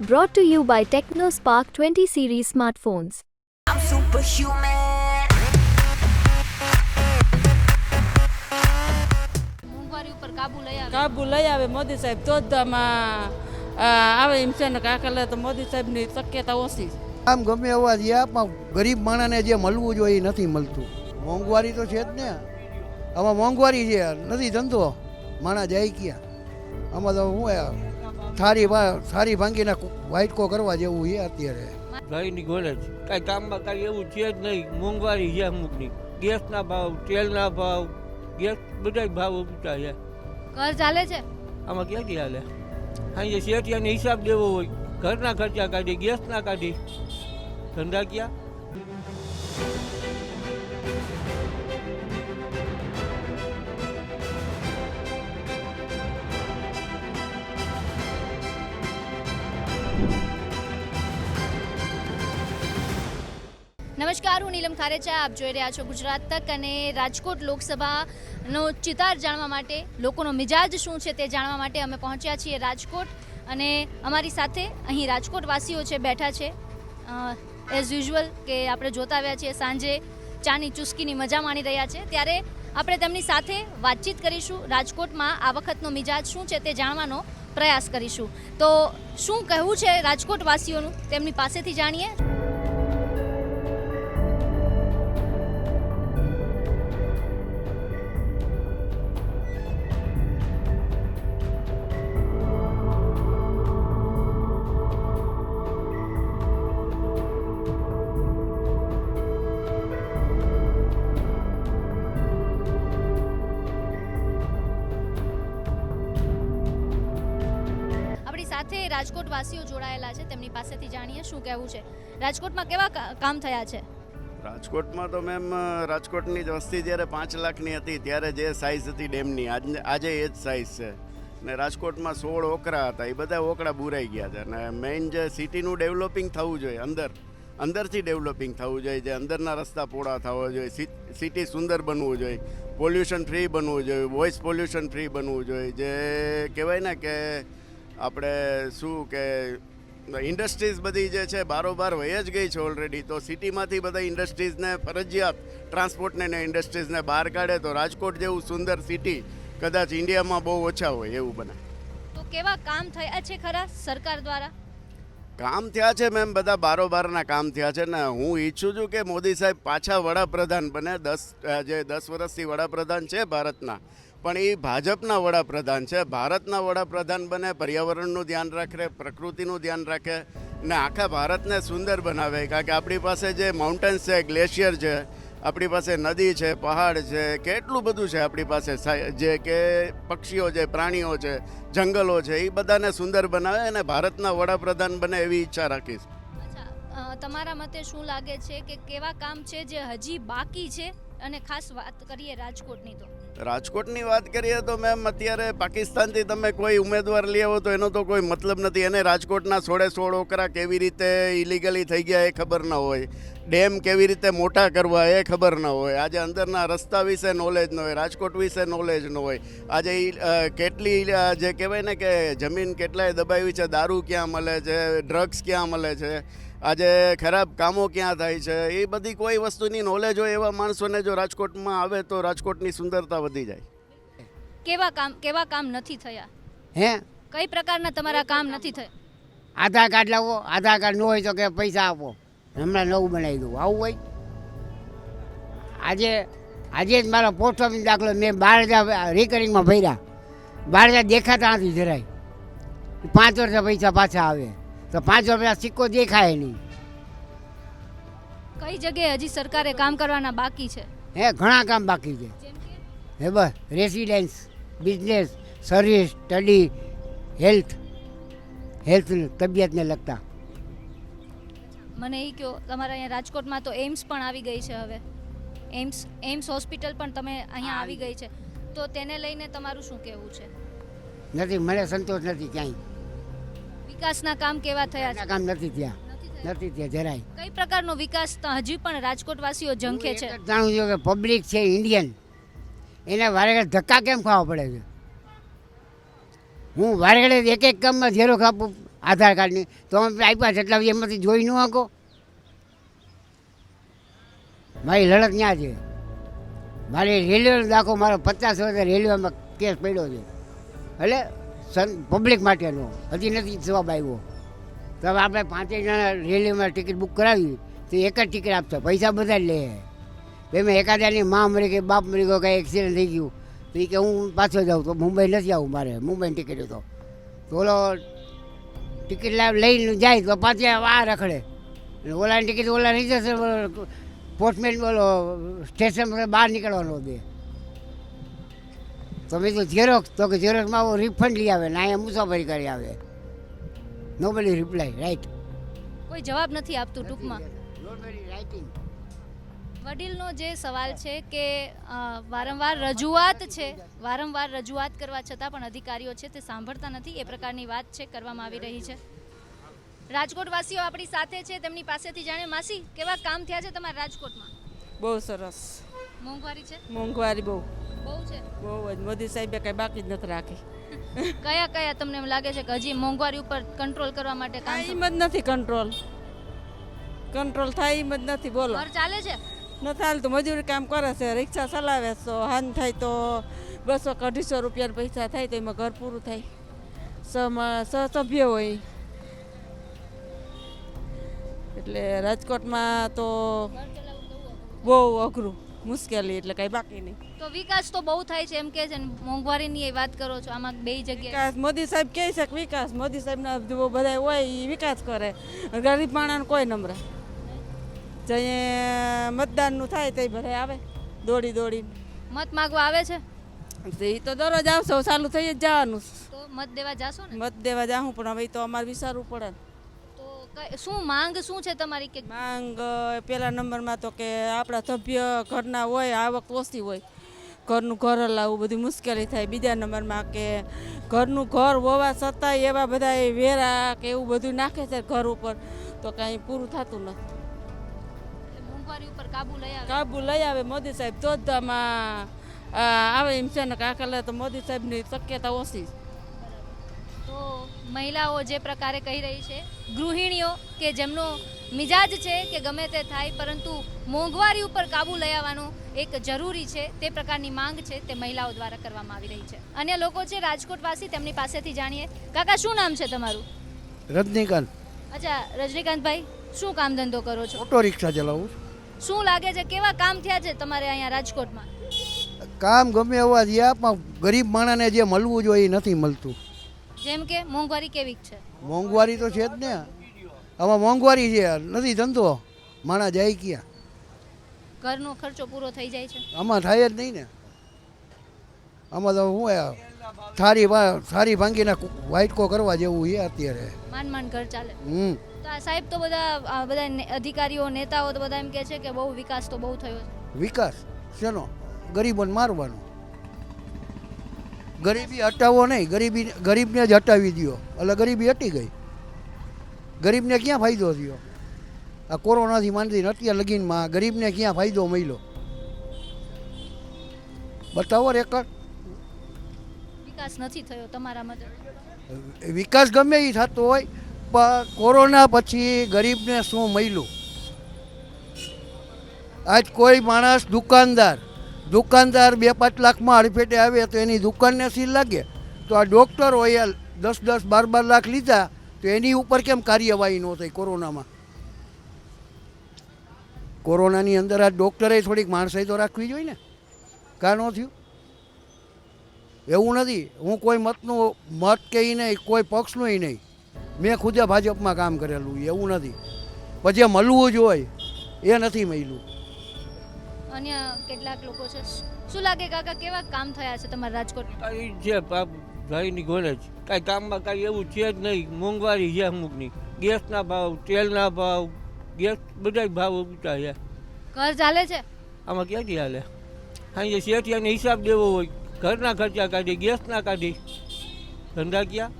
Brought to you by TechnoSpark 20 series smartphones. I'm superhuman. મોંઘવારી ઉપર કાબુ લઈ આવે. કાબુ લઈ આવે મોદી સાહેબ તો જ આમાં આવે એમ છે ને કાકા લે તો મોદી સાહેબની શક્યતા ઓછી. આમ ગમે એવા જે આપમાં ગરીબ માણસને જે મળવું જોઈએ એ નથી મળતું. મોંઘવારી તો છે જ ને. આમાં મોંઘવારી છે નથી ધંધો. માણસ જાય ક્યાં? આમાં તો શું હે, થારી થારી ભાંગીને વાઇટકો કરવા જેવું છે અત્યારે. ગાડીની ગોળે જ. કાંઈ કામમાં કાંઈ એવું છે જ નહીં. મોંઘવારી છે અમુકની. ગેસના ભાવ તેલના ભાવ ગેસ બધા ભાવ ઊંચા છે. ઘર ચાલે છે? આમાં ક્યાંથી હાલે? સાંજે શેઠિયાને હિસાબ દેવો હોય ઘરના ખર્ચા કાઢી ગેસના કાઢી. ધંધા ક્યાં? નમસ્કાર હું નીલમ ખારેચા, આપ જોઈ રહ્યા છો ગુજરાત તક અને રાજકોટ લોકસભાનો ચિતાર જાણવા માટે, લોકોનો મિજાજ શું છે તે જાણવા માટે અમે પહોંચ્યા છીએ રાજકોટ અને અમારી સાથે અહીં રાજકોટવાસીઓ છે, બેઠા છે. એઝ યુઝ્યુઅલ કે આપણે જોતા આવ્યા છીએ, સાંજે ચાની ચુસ્કીની મજા માણી રહ્યા છે. ત્યારે આપણે તેમની સાથે વાતચીત કરીશું, રાજકોટમાં આ વખતનો મિજાજ શું છે તે જાણવાનો પ્રયાસ કરીશું. તો શું કહેવું છે રાજકોટવાસીઓનું? તેમની પાસેથી જાણીએ. સાથે રાજકોટ વાસીઓ જોડાયેલા છે. તેમની પાસેથી જાણીએ શું કહેવું છે. રાજકોટમાં કેવા કામ થયા છે? રાજકોટમાં તો મેમ રાજકોટની વસ્તી જ્યારે પાંચ લાખની હતી, ત્યારે જે સાઇઝ હતી ડેમની, આજ એ જ સાઇઝ છે. ને રાજકોટમાં સોળ ઓકરા હતા, એ બધા ઓકરા બુરાઈ ગયા છે. અને મેઇન જે સિટીનું ડેવલપિંગ થવું જોઈએ, અંદર, અંદરથી ડેવલપિંગ થવું જોઈએ, જે અંદરના રસ્તા પોળા થવા જોઈએ સિટી સુંદર બનવું જોઈએ પોલ્યુશન ફ્રી બનવું જોઈએ વોઇસ પોલ્યુશન ફ્રી બનવું જોઈએ, જે કહેવાય ને કે આપણે શું કે, ઇન્ડસ્ટ્રીઝ બધી જે છે, બારોબાર વહી જ ગઈ છે ઓલરેડી તો સિટીમાંથી બધા ઇન્ડસ્ટ્રીઝને ફરજિયાત ટ્રાન્સપોર્ટને ને ઇન્ડસ્ટ્રીઝને બહાર કાઢે તો રાજકોટ જેવું સુંદર સિટી કદાચ ઇન્ડિયામાં બહુ ઓછા હોય એવું બને. તો કેવા કામ થયા છે ખરા સરકાર દ્વારા? કામ થયા છે મેમ, બધા બારોબારના કામ થયા છે ને હું ઈચ્છું છું કે મોદી સાહેબ પાછા વડાપ્રધાન બને. દસ જે દસ વર્ષથી વડાપ્રધાન છે ભારતના, પણ એ ભાજપના વડાપ્રધાન છે. ભારતના વડાપ્રધાન બને, પર્યાવરણનું ધ્યાન રાખે, પ્રકૃતિનું ધ્યાન રાખે ને આખા ભારતને સુંદર બનાવે. કારણ કે આપણી પાસે જે માઉન્ટેન્સ છે ગ્લેશિયર છે આપણી પાસે નદી છે, પહાડ છે, કેટલું બધું છે આપણી પાસે જે કે પક્ષીઓ છે, પ્રાણીઓ છે, જંગલો છે, એ બધાને સુંદર બનાવે અને ભારતના વડાપ્રધાન બને એવી ઈચ્છા રાખીશ. તમારા મતે શું લાગે છે કે કેવા કામ છે જે હજી બાકી છે? અને ખાસ વાત કરીએ રાજકોટની તો. રાજકોટની વાત કરીએ તો મેમ, અત્યારે પાકિસ્તાનથી તમે કોઈ ઉમેદવાર લઈ આવો તો એનો તો કોઈ મતલબ નથી. એને રાજકોટના સોળે સોળ ઓકરા કેવી રીતે ઇલીગલી થઈ ગયા એ ખબર ન હોય. ડેમ કેવી રીતે મોટા કરવા એ ખબર ન હોય. આજે અંદરના રસ્તા વિશે નોલેજ ન હોય, રાજકોટ વિશે નોલેજ ન હોય. આજે કેટલી જે કહેવાય ને કે જમીન કેટલાય દબાવી છે, દારૂ ક્યાં મળે છે ડ્રગ્સ ક્યાં મળે છે. આજે ખરાબ કામો ક્યાં થાય છે? એ બધી કોઈ વસ્તુની નોલેજ હોય એવા માણસોને જો રાજકોટમાં આવે તો રાજકોટની સુંદરતા વધી જાય. કેવા કામ કેવા કામ નથી થયા? હે? કઈ પ્રકારના તમારા કામ નથી થયા? આધાર કાર્ડ લાવો આધાર કાર્ડ ન હોય તો કે પૈસા આપો. હમણાં નવું બનાવી દઉં. આવું હોય? આજે આજે જ મારો પોસ્ટ ઓફિસ દાખલો મેં બાર હજાર રિકરિંગમાં ભર્યા. બાર હજાર દેખાતા નથી જરાય. પાંચ વર્ષ પૈસા પાછા આવે. તો પાંચ રૂપિયા સિક્કો દેખાય નહીં. કઈ જગ્યાએ હજી સરકારે કામ કરવાના બાકી છે? હે ઘણા કામ બાકી છે. હે બસ residence business service study health health તબિયતને લગતા. મને એ કહો તમારા અહીંયા રાજકોટમાં તો એમ્સ પણ આવી ગઈ છે હવે. એમ્સ એમ્સ હોસ્પિટલ પણ તમે અહીંયા આવી. ગઈ છે. તો તેને લઈને તમારું શું કહેવું છે? નથી મને સંતોષ નથી ક્યાંય. વિકાસના કામ કેવા થયા છે? કામ નથી ત્યાં નથી ત્યાં જરાય. કઈ પ્રકારનો વિકાસ હજી પણ રાજકોટવાસીઓ ઝંખે છે? જાણું છું કે પબ્લિક છે ઇન્ડિયન. એને વારે ધક્કા કેમ ખાવા પડે છે? હું વારે એક એક કામમાં ઝેરો ખાપું આધાર કાર્ડની. તો અમે આપ્યા છે એટલે એમાંથી જોઈ ન શકો. મારી લડત ત્યાં છે. મારી રેલવેનો દાખલો મારો પચાસ વર્ષ રેલવેમાં કેસ પડ્યો છે. એટલે પબ્લિક માટેનો. હજી નથી જવાબ આવ્યો. તો આપણે પાંચેય જણા રેલવેમાં ટિકિટ બુક કરાવી. તો એક જ ટિકિટ આપશે. પૈસા બધા જ લે. એમાં એકાદાની મા મરી ગઈ, બાપ મરી ગયો, કાંઈ એક્સિડન્ટ થઈ ગયું. તો એ કે હું પાછો જાઉં તો મુંબઈ નથી આવું મારે, મુંબઈની ટિકિટ તો. ઓલો ટિકિટ લાવ, લઈને જાય તો પાછી આ રખડે. ઓલાની ટિકિટ ઓલા નહીં જશે પોસ્ટમેન બોલો સ્ટેશન બહાર નીકળવાનો દે. તો મેં તો ઝેરોક્સ તો કે ઝેરોક્સમાં રિફંડ લઈ આવે ને અહીંયા મુસાફરી કરી આવે. નો બડી રિપ્લાય રાઈટ કોઈ જવાબ નથી આપતું ટૂંકમાં. રાઇટિંગ વડીલનો જે સવાલ છે કે વારંવાર રજૂઆત છે વારંવાર રજૂઆત કરવા છતાં પણ અધિકારીઓ છે તે સાંભળતા નથી એ પ્રકારની વાત છે કરવામાં આવી રહી છે. રાજકોટવાસીઓ આપણી સાથે છે તેમની પાસેથી જાણે. માસી કેવા કામ થયા છે તમારા રાજકોટમાં? બહુ સરસ. મોંઘવારી છે? મોંઘવારી બહુ. બહુ છે. બહુ જ. મોદી સાહેબે કઈ બાકી જ નથી રાખી. કયા કયા તમને એમ લાગે છે કે હજી મોંઘવારી ઉપર કંટ્રોલ કરવા માટે કામ એમ જ નથી કંટ્રોલ કંટ્રોલ થાય એમ જ નથી. બોલો. ઘર ચાલે છે? નથી હાલતું. મજૂરી કામ કરે છે. રિક્ષા ચલાવે તો હાન થાય તો બસો કે અઢીસો રૂપિયાના પૈસા થાય તો એમાં ઘર પૂરું થાય. સભ્ય હોય. એટલે રાજકોટમાં તો બહુ અઘરું. મુશ્કેલી. એટલે કાંઈ બાકી નહીં. તો વિકાસ તો બહુ થાય છે એમ કે છે ને મોંઘવારીની એ વાત કરો છો આમાં બે જગ્યાએ. વિકાસ મોદી સાહેબ કહે છે કે વિકાસ મોદી સાહેબના જેવો બધા હોય એ વિકાસ કરે. ગરીબ માણસને કોઈ નંબર જઈએ મતદાનનું થાય તે ભરે આવે દોડી દોડી. મત માગવા આવે છે? એ તો દરરોજ આવશે ચાલુ થઈ જ જવાનું. તો મત દેવા જાશો ને? મત દેવા જાઉં પણ હવે તો અમારે વિચારવું પડે. તો શું માંગ શું છે તમારી કે માંગ પેલા નંબરમાં તો કે આપણા સભ્ય ઘરના હોય આવક ઓછી હોય. ઘરનું ઘર લાવવું બધી મુશ્કેલી થાય. બીજા નંબરમાં કે ઘરનું ઘર હોવા છતાંય એવા બધા એ વેરા કે એવું બધું નાખે છે ઘર ઉપર. તો કાંઈ પૂરું થતું નથી. કાબુ લઈ આવે. કાબુ લઈ આવે મોદી સાહેબ. તો જ આમાં આવે એમ છે ને કાકા તો મોદી સાહેબની શક્યતા ઓછી. તો મહિલાઓ જે પ્રકારે કહી રહી છે ગૃહિણીઓ કે જેમનો મિજાજ છે કે ગમે તે થાય પરંતુ મોંઘવારી ઉપર કાબુ લઈ આવવાનું એક જરૂરી છે. તે પ્રકારની માંગ છે તે મહિલાઓ દ્વારા કરવામાં આવી રહી છે. અન્ય લોકો છે રાજકોટવાસી તેમની પાસેથી જાણીએ. કાકા શું નામ છે તમારું? રજનીકાંત. અચ્છા રજનીકાંતભાઈ શું કામ ધંધો કરો છો? ઓટો રિક્ષા ચલાવું શું લાગે છે કેવા કામ થયા છે તમારે અહીંયા રાજકોટમાં? કામ ગમે એવા થયા પણ ગરીબ માણસને જે મળવું જોઈએ એ નથી મળતું. જેમ કે મોંઘવારી કેવી છે? મોંઘવારી તો છે જ ને. આમાં મોંઘવારી છે નથી ધંધો. માણસ જાય ક્યાં? ઘરનો ખર્ચો પૂરો થઈ જાય છે. આમાં થાય જ નહીં ને. આમાં તો શું આ થારી થારી ભાંગીને વાઇટકો કરવા જેવું છે અત્યારે. માંડ માંડ ઘર ચાલે. હમ. તો આ સાહેબ તો બધા આ બધા અધિકારીઓ નેતાઓ તો બધા એમ કહે છે કે બહુ વિકાસ તો બહુ થયો છે. વિકાસ? શેનો? ગરીબોને મારવાનો. ગરીબી હટાવો નહીં. ગરીબી ગરીબને જ હટાવી દો એટલે ગરીબી હટી ગઈ. ગરીબને ક્યાં ફાયદો થયો? આ કોરોનાથી માંડી અત્યાર લગીનમાં ગરીબને ક્યાં ફાયદો મળ્યો? બતાવો રેકર્ડ વિકાસ નથી થયો તમારા મતે વિકાસ ગમે એ થતો હોય પણ કોરોના પછી ગરીબને શું મળ્યું? આજ કોઈ માણસ દુકાનદાર દુકાનદાર બે પાંચ લાખમાં અડફેટે આવે તો એની દુકાનને સીલ લાગે? તો આ ડૉક્ટર હોય દસ દસ બાર બાર લાખ લીધા તો એની ઉપર કેમ કાર્યવાહી ન થઈ કોરોનામાં? કોરોનાની અંદર આ ડૉક્ટરે થોડીક માણસાઈ તો રાખવી જોઈએ ને કા ન થયું? એવું નથી. હું કોઈ મતનું મત કે નહીં કોઈ પક્ષનું નહીં. મેં ખુદે ભાજપમાં કામ કરેલું એવું નથી. પછી મળવું જ હોય એ નથી મળ્યું. અન્ય કેટલાક લોકો છે. શું લાગે કાકા કેવા કામ થયા છે તમારા રાજકોટ કાંઈ ભાઈની ઘોડે જ. કાંઈ કામમાં કાંઈ એવું છે જ નહીં. મોંઘવારી છે અમુકની. ગેસના ભાવ તેલના ભાવ ગેસ બધા ભાવ ઊંચા છે. ઘર ચાલે છે? આમાં ક્યાંથી હાલે? સાંજે શેઠિયાને હિસાબ દેવો હોય ઘરના ખર્ચા કાઢી ગેસના કાઢી. ધંધા ક્યાં?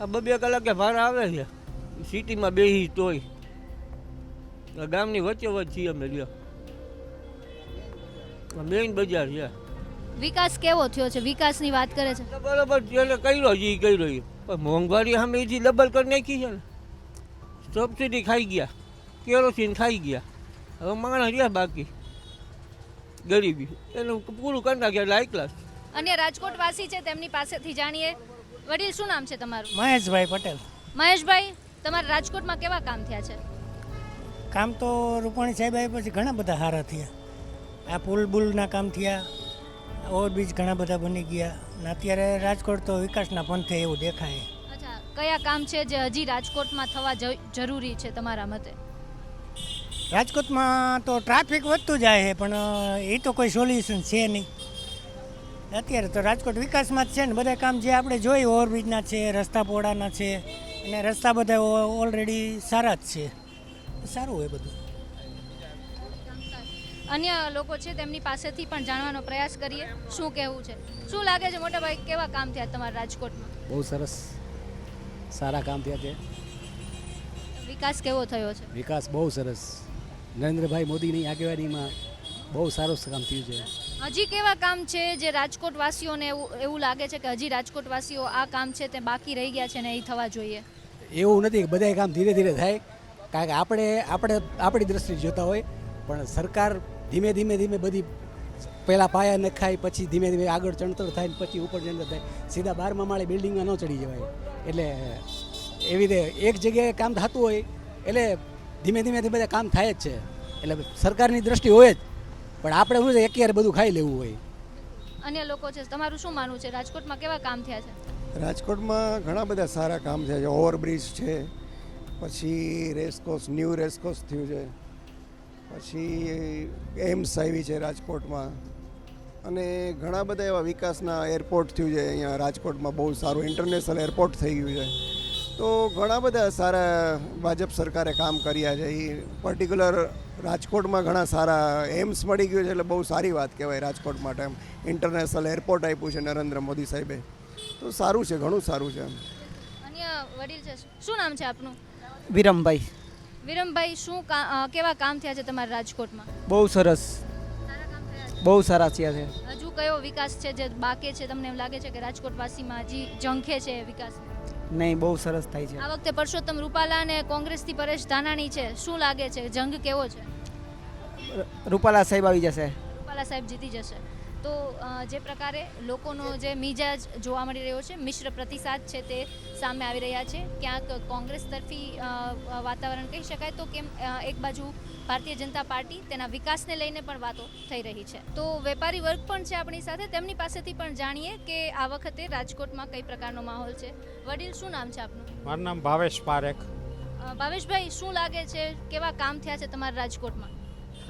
આ બબે કલાકે ભાડા આવે છે. સિટીમાં બેહી તોય. ગામની વચ્ચે વચ્ચે છીએ અમે લ્યો મેઇન બજાર છે. વિકાસ કેવો થયો છે? વિકાસની વાત કરે છે. બરાબર જેને કર્યો છે એ કર્યો છે. પણ મોંઘવારી સામે એથી ડબલ કરી નાખી છે ને. સબસિડી ખાઈ ગયા કેરોસીન ખાઈ ગયા. હવે માણસ રહ્યા બાકી ગરીબી. એનું પૂરું કરી નાખ્યા લાઈ ક્લાસ અને રાજકોટ વાસી છે તેમની પાસેથી જાણીએ. વડીલ શું નામ છે તમારું? મહેશભાઈ પટેલ. મહેશભાઈ તમારા રાજકોટમાં કેવા કામ થયા છે? કામ તો રૂપાણી સાહેબ આવ્યા પછી ઘણા બધા સારા થયા. આ પુલ બુલના કામ થયા. ઓવરબ્રિજ ઘણા બધા બની ગયા. અને અત્યારે રાજકોટ તો વિકાસના પંથે એવું દેખાય. અચ્છા કયા કામ છે જે હજી રાજકોટમાં થવા જરૂરી છે તમારા મતે? રાજકોટમાં તો ટ્રાફિક વધતું જાય છે પણ એ તો કોઈ સોલ્યુશન છે નહીં. અત્યારે તો રાજકોટ વિકાસમાં જ છે ને બધા કામ જે આપણે જોઈએ ઓવરબ્રિજના છે રસ્તા પહોળાના છે અને રસ્તા બધા ઓલરેડી સારા જ છે. સારું હોય બધું. અન્ય લોકો છે તેમની પાસેથી પણ જાણવાનો પ્રયાસ કરીએ શું કહેવું છે? શું લાગે છે મોટા ભાઈ કેવા કામ થયા તમારા રાજકોટમાં? બહુ સરસ સારા કામ થયા છે. વિકાસ કેવો થયો છે? વિકાસ બહુ સરસ. નરેન્દ્રભાઈ મોદીની આગેવાનીમાં બહુ સારું કામ થયું છે. હજી કેવા કામ છે જે રાજકોટ વાસીઓને એવું એવું લાગે છે કે હજી રાજકોટ વાસીઓ આ કામ છે તે બાકી રહી ગયા છે ને એ થવા જોઈએ? એવું નથી કે બધા કામ ધીરે ધીરે થાય. કારણ કે આપણે આપણે આપણી દ્રષ્ટિ જોતા હોય પણ સરકાર ધીમે ધીમે ધીમે બધી પહેલાં પાયા નખાય પછી ધીમે ધીમે આગળ ચણતર થાય પછી ઉપર ચણતર થાય. સીધા બારમાં માળે બિલ્ડિંગમાં ન ચડી જવાય. એટલે એવી રીતે એક જગ્યાએ કામ થતું હોય એટલે ધીમે ધીમે ધીમે બધા કામ થાય જ છે. એટલે સરકારની દ્રષ્ટિ હોય જ. પણ આપણે શું છે એક બધું ખાઈ લેવું હોય. અન્ય લોકો છે તમારું શું માનવું છે? રાજકોટમાં કેવા કામ થયા છે? રાજકોટમાં ઘણા બધા સારા કામ છે. ઓવરબ્રિજ છે પછી રેસકોર્સ ન્યૂ રેસકોર્સ થયું છે. પછી એમ્સ આવી છે રાજકોટમાં. અને ઘણા બધા એવા વિકાસના એરપોર્ટ થયું છે અહીંયા રાજકોટમાં બહુ સારું ઇન્ટરનેશનલ એરપોર્ટ થઈ ગયું છે. તો ઘણા બધા સારા ભાજપ સરકારે કામ કર્યા છે. એ પર્ટિક્યુલર રાજકોટમાં ઘણા સારા એમ્સ મળી ગયું છે એટલે બહુ સારી વાત કહેવાય રાજકોટ માટે એમ. ઇન્ટરનેશનલ એરપોર્ટ આપ્યું છે નરેન્દ્ર મોદી સાહેબે. તો સારું છે ઘણું સારું છે અન્ય વડીલ છે શું નામ છે આપનું? વિરમભાઈ. વિરમભાઈ શું કેવા કામ થયા છે તમારા રાજકોટમાં? બહુ સરસ. બહુ સારા થયા છે. હજુ કયો વિકાસ છે જે બાકી છે? તમને એમ લાગે છે કે રાજકોટવાસીમાં હજી ઝંખે છે એ વિકાસ? નહીં બહુ સરસ થાય છે. આ વખતે પરસોત્તમ રૂપાલા અને કોંગ્રેસથી પરેશ ધાનાણી છે. શું લાગે છે? જંગ કેવો છે? રૂપાલા સાહેબ આવી જશે. રૂપાલા સાહેબ જીતી જશે. તો જે પ્રકારે લોકોનો જે મિજાજ જોવા મળી રહ્યો છે મિશ્ર પ્રતિસાદ છે તે સામે આવી રહ્યા છે. ક્યાંક કોંગ્રેસ તરફી વાતાવરણ કહી શકાય તો કેમ એક બાજુ ભારતીય જનતા પાર્ટી તેના વિકાસને લઈને પણ વાતો થઈ રહી છે. તો વેપારી વર્ગ પણ છે આપણી સાથે. તેમની પાસેથી પણ જાણીએ કે આ વખતે રાજકોટમાં કઈ પ્રકારનો માહોલ છે. વડીલ શું નામ છે આપનું? મારું નામ ભાવેશ પારેખ. ભાવેશભાઈ શું લાગે છે? કેવા કામ થયા છે તમારા રાજકોટમાં?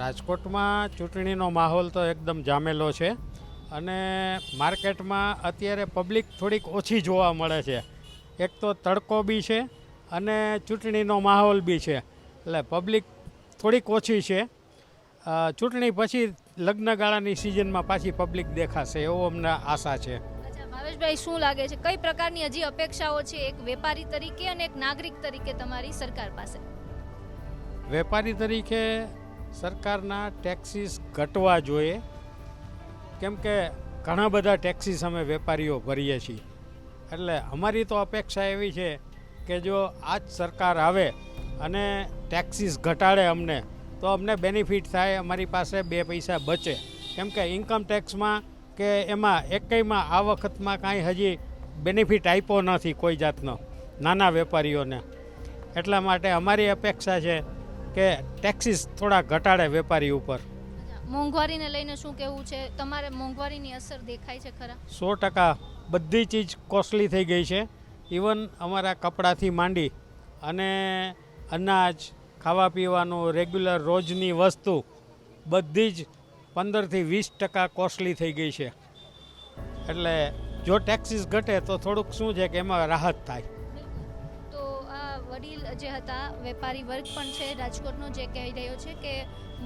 રાજકોટમાં ચૂંટણીનો માહોલ તો એકદમ જામેલો છે અને માર્કેટમાં અત્યારે પબ્લિક થોડીક ઓછી જોવા મળે છે. એક તો તડકો બી છે અને ચૂંટણીનો માહોલ બી છે. એટલે પબ્લિક થોડીક ઓછી છે. ચૂંટણી પછી લગ્નગાળાની સિઝનમાં પાછી પબ્લિક દેખાશે એવો અમને આશા છે. ભાવેશભાઈ શું લાગે છે? કઈ પ્રકારની હજી અપેક્ષાઓ છે? એક વેપારી તરીકે અને એક નાગરિક તરીકે તમારી સરકાર પાસે? વેપારી તરીકે સરકારના ટેક્સીસ ઘટવા જોઈએ. કેમ કે ઘણા બધા ટેક્સીસ અમે વેપારીઓ ભરીએ છીએ. એટલે અમારી તો અપેક્ષા એવી છે કે જો આ જ સરકાર આવે અને ટેક્સીસ ઘટાડે અમને, તો અમને બેનિફિટ થાય, અમારી પાસે બે પૈસા બચે. કેમ કે ઇન્કમ ટેક્સમાં કે એમાં એકમાં આ વખતમાં કાંઈ હજી બેનિફિટ આપ્યો નથી કોઈ જાતનો, નાના વેપારીઓને. એટલા માટે અમારી અપેક્ષા છે કે ટેક્સીસ થોડા ઘટાડે વેપારી ઉપર? મોંઘવારીને લઈને શું કહેવું છે? તમારે મોંઘવારીની અસર દેખાય છે ખરા? સો ટકા. બધી ચીજ કોસ્ટલી થઈ ગઈ છે. ઇવન અમારા કપડાથી માંડી અને અનાજ ખાવા પીવાનું રેગ્યુલર રોજની વસ્તુ બધી જ પંદરથી વીસ ટકા કોસ્ટલી થઈ ગઈ છે. એટલે જો ટેક્સીસ ઘટે તો થોડુંક શું છે કે એમાં રાહત થાય. વડીલ જે હતા, વેપારી વર્ગ પણ છે, રાજકોટનો જે કહી રહ્યો છે કે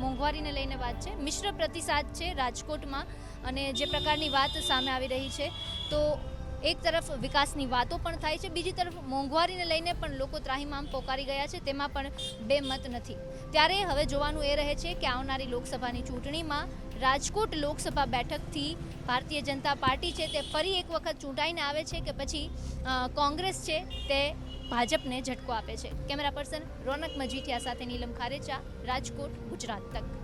મોંઘવારીને લઈને વાત છે. મિશ્ર પ્રતિસાદ છે રાજકોટમાં અને જે પ્રકારની વાત સામે આવી રહી છે. તો એક તરફ વિકાસની વાતો પણ થાય છે, બીજી તરફ મોંઘવારીને લઈને પણ લોકો ત્રાહીમામ પોકારી ગયા છે, તેમાં પણ બે મત નથી. ત્યારે હવે જોવાનું એ રહે છે કે આવનારી લોકસભાની ચૂંટણીમાં રાજકોટ લોકસભા બેઠકથી ભારતીય જનતા પાર્ટી છે તે ફરી એક વખત ચૂંટાઈને આવે છે કે પછી કોંગ્રેસ છે તે ભાજપને ઝટકો આપે છે. કેમેરા પર્સન રોનક મજીઠિયા સાથે નીલમ ખારેચા રાજકોટ ગુજરાત તક.